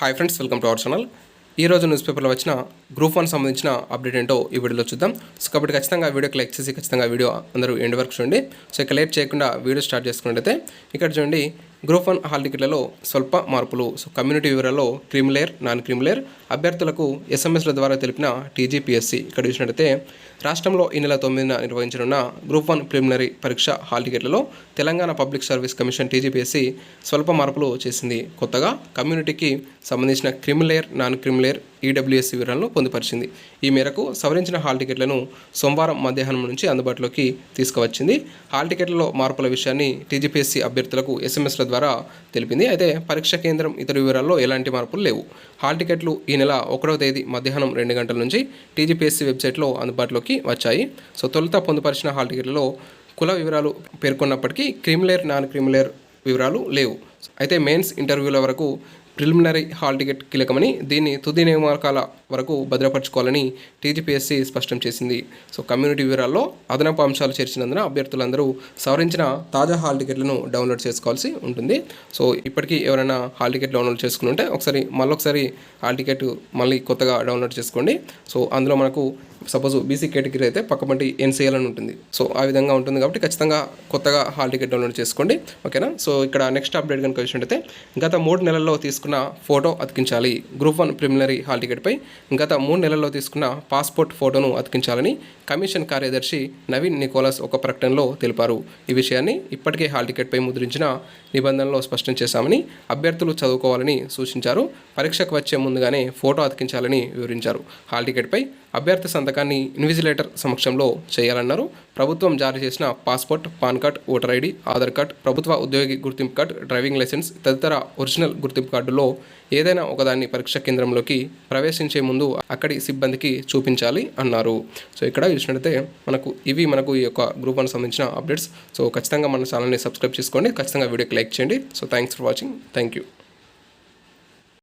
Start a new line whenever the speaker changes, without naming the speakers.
Hi friends welcome to our channel ఈ రోజు news పేపర్లో వచ్చిన గ్రూప్ వన్ సంబంధించిన అప్డేట్ ఏంటో ఈ వీడియోలో చూద్దాం. సో కాబట్టి ఖచ్చితంగా వీడియోకి లైక్ చేసి ఖచ్చితంగా వీడియో అందరూ ఎండ్ వరకు చూడండి. సో ఇక లేట్ చేయకుండా వీడియో స్టార్ట్ చేసుకున్నట్టయితే ఇక్కడ చూడండి గ్రూప్ వన్ హాల్ టికెట్లలో స్వల్ప మార్పులు. So community వివరాల్లో creamy layer non creamy layer. అభ్యర్థులకు ఎస్ఎంఎస్ల ద్వారా తెలిపిన టీజీపీఎస్సీ ఇక్కడ చూసినట్టయితే రాష్ట్రంలో ఈ నెల తొమ్మిదిన నిర్వహించనున్న గ్రూప్ వన్ ప్రిలిమినరీ పరీక్ష hall టికెట్లలో Telangana public service commission TGPSC స్వల్ప మార్పులు చేసింది. కొత్తగా కమ్యూనిటీకి సంబంధించిన క్రిమిలేర్ నాన్ క్రిమిలేర్ ఈడబ్ల్యూఎస్ వివరాలను పొందుపరిచింది. ఈ మేరకు సవరించిన హాల్ టికెట్లను సోమవారం మధ్యాహ్నం నుంచి అందుబాటులోకి తీసుకువచ్చింది. హాల్ టికెట్లలో మార్పుల విషయాన్ని టీజీపీఎస్సీ అభ్యర్థులకు ఎస్ఎంఎస్ల ద్వారా తెలిపింది. అయితే పరీక్ష కేంద్రం ఇతర వివరాల్లో ఎలాంటి మార్పులు లేవు. హాల్ టికెట్లు ఈ నెల ఒకటవ తేదీ మధ్యాహ్నం రెండు గంటల నుంచి టీజీపీఎస్సీ వెబ్సైట్లో అందుబాటులోకి వచ్చాయి. సో తొలుత పొందుపరిచిన హాల్ టికెట్లలో కుల వివరాలు పేర్కొన్నప్పటికీ క్రిమిలేర్ నాన్ క్రిమిలేర్ వివరాలు లేవు. అయితే మెయిన్స్ ఇంటర్వ్యూల వరకు ప్రిలిమినరీ హాల్ టికెట్ కీలకమని దీన్ని తుది నియామకాల వరకు భద్రపరచుకోవాలని టీజీపీఎస్సీ స్పష్టం చేసింది. సో కమ్యూనిటీ వివరాల్లో అదనపు అంశాలు చేర్చినందున అభ్యర్థులందరూ సవరించిన తాజా హాల్ టికెట్లను డౌన్లోడ్ చేసుకోవాల్సి ఉంటుంది. సో ఇప్పటికీ ఎవరైనా హాల్ టికెట్ డౌన్లోడ్ చేసుకుని ఉంటే ఒకసారి మళ్ళొకసారి హాల్ టికెట్ మళ్ళీ కొత్తగా డౌన్లోడ్ చేసుకోండి. సో అందులో మనకు సపోజ్ బీసీ కేటగిరీ అయితే పక్కపంటి ఎన్సీఎల్ అని ఉంటుంది. సో ఆ విధంగా ఉంటుంది కాబట్టి ఖచ్చితంగా కొత్తగా హాల్ టికెట్ డౌన్లోడ్ చేసుకోండి. ఓకేనా? సో ఇక్కడ నెక్స్ట్ అప్డేట్ కనుక వచ్చినట్టయితే గత మూడు నెలల్లో తీసుకున్న ఫోటో అతికించాలి. గ్రూప్ వన్ ప్రిలిమినరీ హాల్ టికెట్పై గత మూడు నెలల్లో తీసుకున్న పాస్పోర్ట్ ఫోటోను అతికించాలని కమిషన్ కార్యదర్శి నవీన్ నికోలస్ ఒక ప్రకటనలో తెలిపారు. ఈ విషయాన్ని ఇప్పటికే హాల్ టికెట్పై ముద్రించిన నిబంధనలో స్పష్టం చేశామని అభ్యర్థులు చదువుకోవాలని సూచించారు. పరీక్షకు వచ్చే ముందుగానే ఫోటో అతికించాలని వివరించారు. హాల్ టికెట్పై అభ్యర్థి సంతకాన్ని ఇన్విజిలేటర్ సమక్షంలో చేయాలన్నారు. ప్రభుత్వం జారీ చేసిన passport pan card voter ID Aadhaar card ప్రభుత్వ ఉద్యోగి గుర్తింపు కార్డ్ డ్రైవింగ్ లైసెన్స్ తదితర ఒరిజినల్ గుర్తింపు కార్డులో ఏదైనా ఒకదాన్ని పరీక్ష కేంద్రంలోకి ప్రవేశించే ముందు అక్కడి సిబ్బందికి చూపించాలి అన్నారు. సో ఇక్కడ చూసినట్టయితే మనకు ఇవి మనకు ఈ యొక్క గ్రూప్ వన్ సంబంధించిన అప్డేట్స్. సో ఖచ్చితంగా మన ఛానల్ని సబ్స్క్రైబ్ చేసుకోండి. ఖచ్చితంగా వీడియోకి లైక్ చేయండి. So thanks for watching thank you